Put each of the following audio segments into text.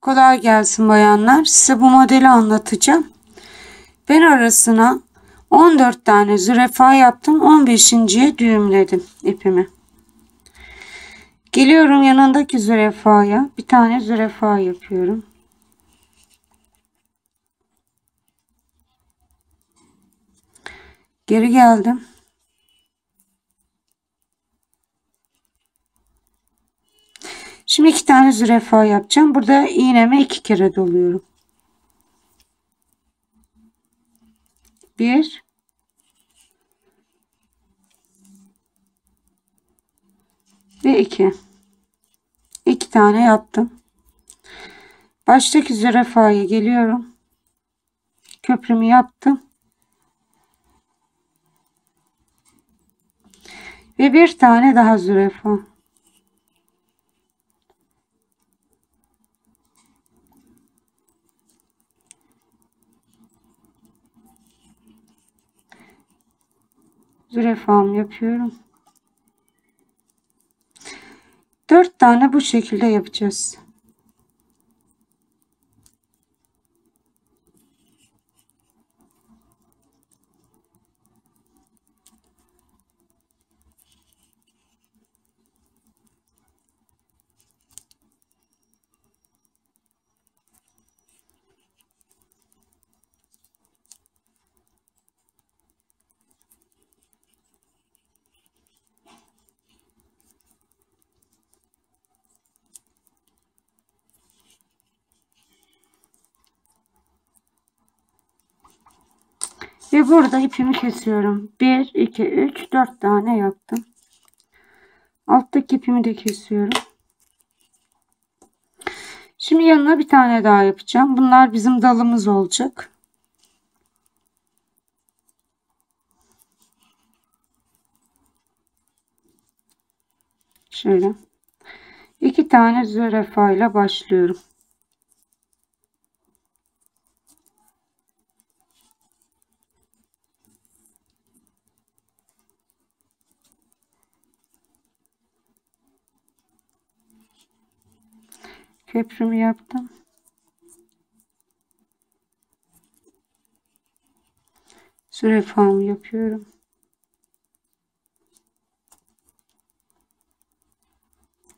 Kolay gelsin bayanlar. Size bu modeli anlatacağım. Ben arasına 14 tane zürefa yaptım. 15.ye düğümledim ipimi. Geliyorum yanındaki zürefaya. Bir tane zürefa yapıyorum. Geri geldim. Şimdi iki tane zürefa yapacağım. Burada iğneme iki kere doluyorum. Bir. Ve iki. İki tane yaptım. Baştaki zürefaya geliyorum. Köprümü yaptım. Ve bir tane daha zürefa. Zürefamı yapıyorum. Dört tane bu şekilde yapacağız. Ve burada ipimi kesiyorum. 1, 2, 3, 4 tane yaptım. Alttaki ipimi de kesiyorum. Şimdi yanına bir tane daha yapacağım. Bunlar bizim dalımız olacak. Şöyle. iki tane zürafa ile başlıyorum. Köprümü yaptım. Zürefamı yapıyorum.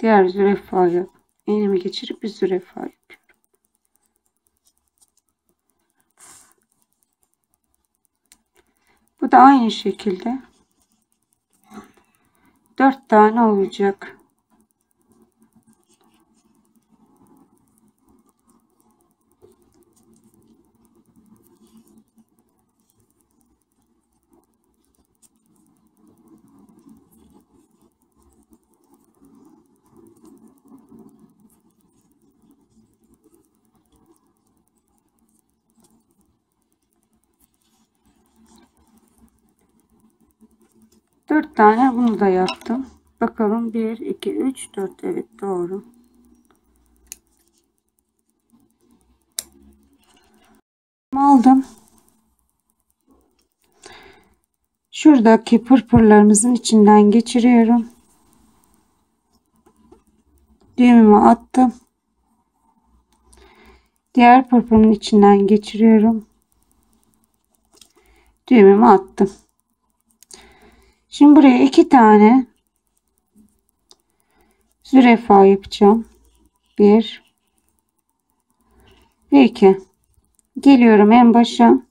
Diğer zürefaya iğnemi geçirip bir zürefa yapıyorum. Bu da aynı şekilde dört tane olacak. Dört tane bunu da yaptım. Bakalım 1, 2, 3, 4. Evet doğru. Aldım. Şuradaki pırpırlarımızın içinden geçiriyorum. Düğümümü attım. Diğer pırpırın içinden geçiriyorum. Düğümümü attım. Şimdi buraya iki tane zürefa yapacağım. Bir ve iki. Geliyorum en başa.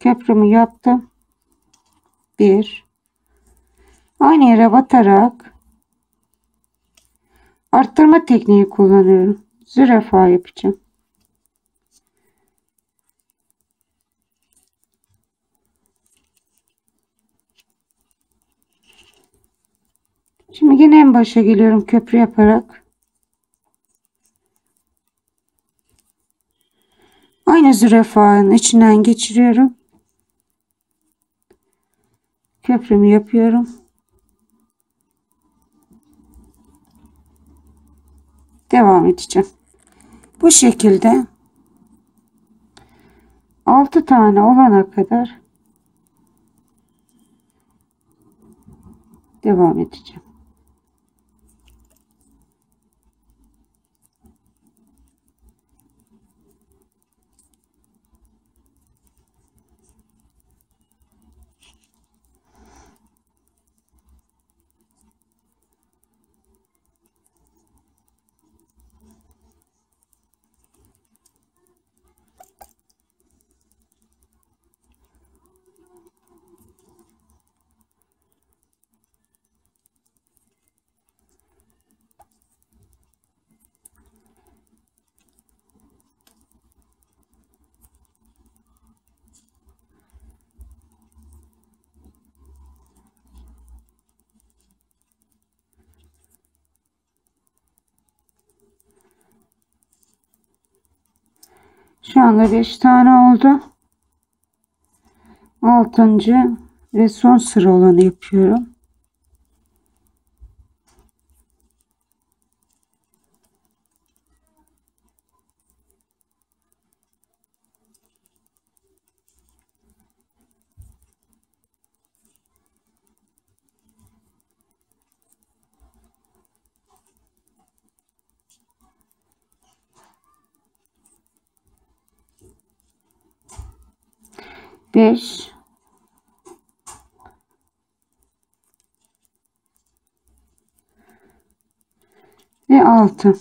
Köprümü yaptım. Bir. Aynı yere batarak arttırma tekniği kullanıyorum. Zürefa yapacağım. Şimdi yine en başa geliyorum köprü yaparak. Aynı zürafanın içinden geçiriyorum. Köprümü yapıyorum. Devam edeceğim. Bu şekilde 6 tane olana kadar devam edeceğim. Şu anda 5 tane oldu. 6. ve son sıra olanı yapıyorum. Beş. Ve altı.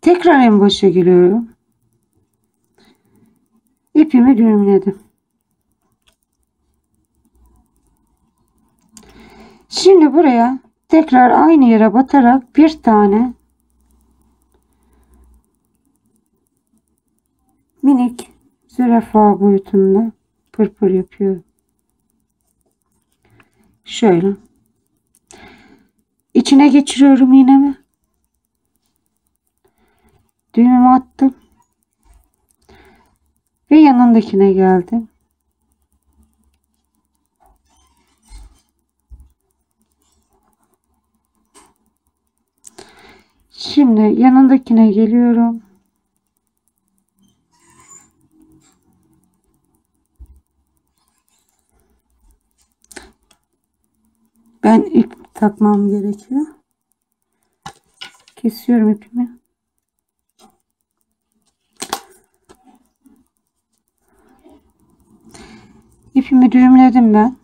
Tekrar en başa giriyorum. İpimi düğümledim. Şimdi buraya tekrar aynı yere batarak bir tane minik zürafa boyutunda pırpır yapıyorum. Şöyle. İçine geçiriyorum iğnemi. Düğümümü attım. Ve yanındakine geldim. Şimdi yanındakine geliyorum. Ben ip takmam gerekiyor. Kesiyorum ipimi. İpimi düğümledim ben.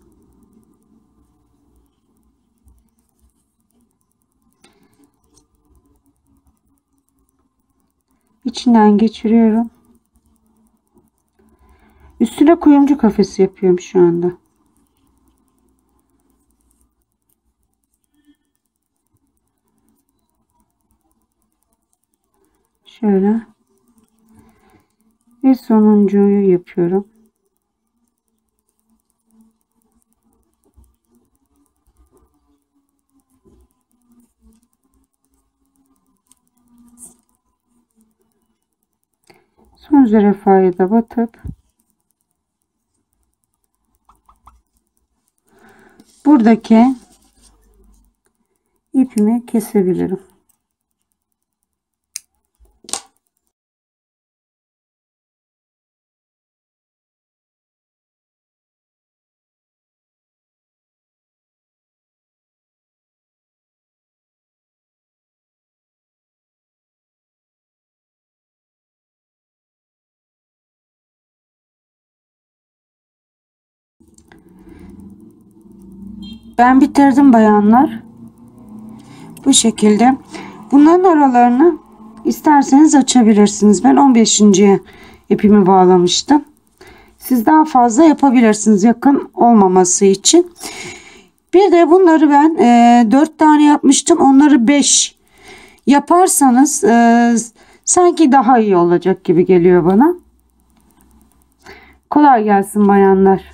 İçinden geçiriyorum. Üstüne kuyumcu kafesi yapıyorum şu anda. Şöyle. Ve sonuncuyu yapıyorum. Son zürafayı da batıp buradaki ipimi kesebilirim. Ben bitirdim bayanlar. Bu şekilde. Bunların aralarını isterseniz açabilirsiniz. Ben 15. ipimi bağlamıştım. Siz daha fazla yapabilirsiniz yakın olmaması için. Bir de bunları ben e, 4 tane yapmıştım. Onları 5 yaparsanız e, sanki daha iyi olacak gibi geliyor bana. Kolay gelsin bayanlar.